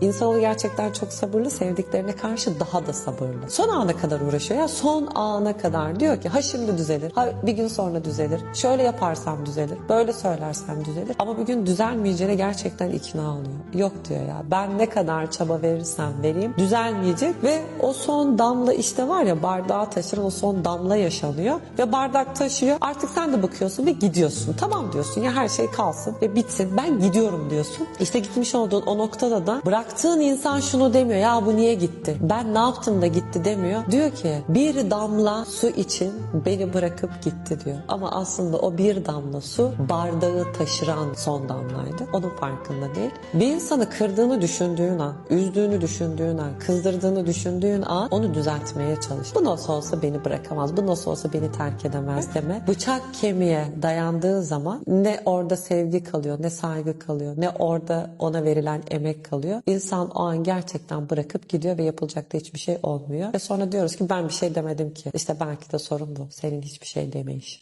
İnsanoğlu gerçekten çok sabırlı, sevdiklerine karşı daha da sabırlı. Son ana kadar uğraşıyor ya, son ana kadar diyor ki ha şimdi düzelir, ha bir gün sonra düzelir, şöyle yaparsam düzelir, böyle söylersem düzelir. Ama bir gün düzelmeyeceğine gerçekten ikna oluyor. Yok diyor ya, ben ne kadar çaba verirsem vereyim düzelmeyecek ve o son damla işte var ya bardağı taşıran o son damla yaşanıyor ve bardak taşıyor. Artık sen de bakıyorsun ve gidiyorsun. Tamam diyorsun ya her şey kalsın ve bitsin. Ben gidiyorum diyorsun. İşte gitmiş olduğun o noktada da bıraktığın insan şunu demiyor. Ya bu niye gitti? Ben ne yaptım da gitti demiyor. Diyor ki bir damla su için beni bırakıp gitti diyor. Ama aslında o bir damla su bardağı taşıran son damlaydı. Onun farkında değil. Bir insanı kırdığını düşündüğün an, üzdüğünü düşündüğün an, kızdırdığını düşündüğün an onu düzeltmeye çalış. Bu nasıl olsa beni bırakamaz, bu nasıl olsa beni terk edemez deme. Bıçak kemiğe dayandığı zaman ne orada sevgi kalıyor, ne saygı kalıyor, ne orada ona verilen emek kalıyor. İnsan o an gerçekten bırakıp gidiyor ve yapılacak da hiçbir şey olmuyor. Ve sonra diyoruz ki ben bir şey demedim ki. İşte belki de sorun bu. Senin hiçbir şey demeyiş.